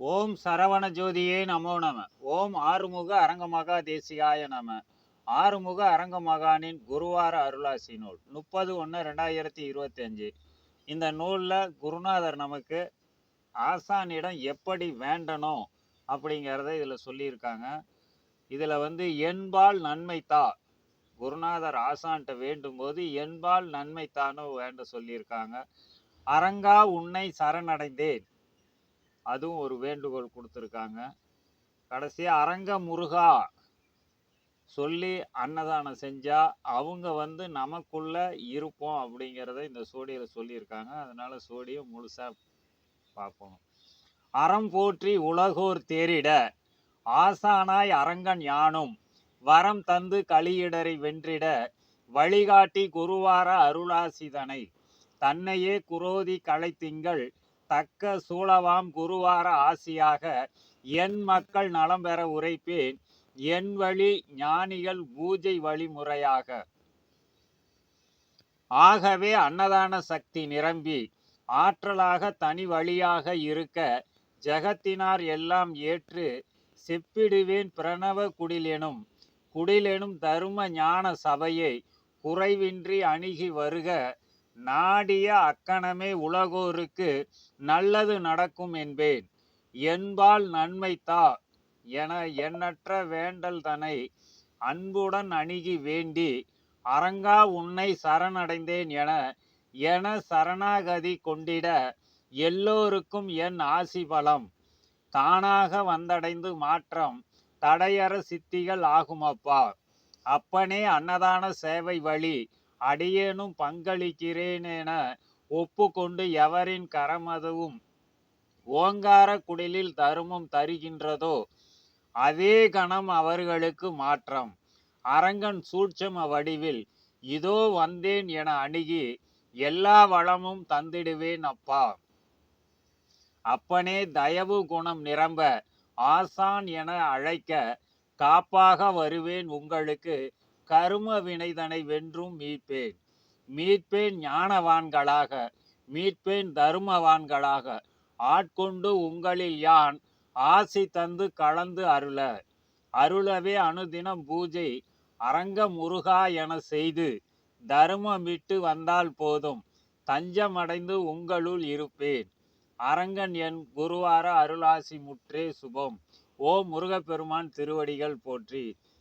ஓம் சரவண ஜோதியே நமோ நம. ஓம் ஆறுமுக அரங்கமகா தேசியாய நம. ஆறுமுக அரங்கமகானின் குருவார அருளாசி நூல் முப்பது ஒன்று ரெண்டாயிரத்தி இருபத்தி அஞ்சு இந்த நூலில் குருநாதர் நமக்கு ஆசானிடம் எப்படி வேண்டணும் அப்படிங்கிறத இதில் சொல்லியிருக்காங்க. இதில் வந்து என்பால் நன்மை தா. குருநாதர் ஆசான்கிட்ட வேண்டும் போது என்பால் நன்மை தானோ? வேண்ட சொல்லியிருக்காங்க. அரங்கா உன்னை சரணடைந்தேன். அதுவும் ஒரு வேண்டுகோள் கொடுத்துருக்காங்க. கடைசியாக அரங்க முருகா சொல்லி அன்னதானம் செஞ்சால் அவங்க வந்து நமக்குள்ளே இருப்போம் அப்படிங்கிறத இந்த சோடியில் சொல்லியிருக்காங்க. அதனால் சோடியை முழுசாக பார்ப்போம். அறம் போற்றி உலகோர் தேரிட ஆசானாய் அரங்கன் யானும் வரம் தந்து களியிடரை வென்றிட வழிகாட்டி குருவார அருளாசிதனை தன்னையே குரோதி களைத்திங்கள் தக்க சூழவாம் குருவார ஆசியாக என் மக்கள் நலம் பெற உரைப்பேன் என் வழி ஞானிகள் பூஜை வழிமுறையாக. ஆகவே அன்னதான சக்தி நிரம்பி ஆற்றலாக தனி வழியாக இருக்க ஜெகத்தினார் எல்லாம் ஏற்று செப்பிடுவேன் பிரணவ குடிலெனும் குடிலெனும் தரும ஞான சபையை குறைவின்றி அணுகி வருக நாடிய அக்கணமே உலகோருக்கு நல்லது நடக்கும் என்பேன். என்பால் நன்மை தா என எண்ணற்ற வேண்டல் தனை அன்புடன் அணுகி வேண்டி அரங்கா உன்னை சரணடைந்தேன் என என சரணாகதி கொண்டிட எல்லோருக்கும் என் ஆசி பலம் தானாக வந்தடைந்து மாற்றம் தடையற சித்திகள் ஆகுமப்பா. அப்பனே அன்னதான சேவை வழி அடியேனும் பங்களிக்கிறேன் என ஒப்புக்கொண்டு எவரின் கரமதுவும் ஓங்கார குடிலில் தருமம் தருகின்றதோ அதே கணம் அவர்களுக்கு மாற்றம். அரங்கன் சூட்சம வடிவில் இதோ வந்தேன் என அணுகி எல்லா வளமும் தந்திடுவேன் அப்பா. அப்பனே தயவு குணம் நிரம்ப ஆசான் என அழைக்க காப்பாக வருவேன் உங்களுக்கு. கரும வினைதனை வென்றும் மீட்பேன். மீட்பேன் ஞானவான்களாக மீட்பேன் தருமவான்களாக. ஆட்கொண்டு உங்களில் யான் ஆசி தந்து கலந்து அருள. அருளவே அனுதினம் பூஜை அரங்க முருகா என செய்து தருமமிட்டு வந்தால் போதும். தஞ்சமடைந்து உங்களுள் இருப்பேன். அரங்கன் என் குருவார அருளாசி முற்றே சுபம். ஓ முருகப்பெருமான் திருவடிகள் போற்றி.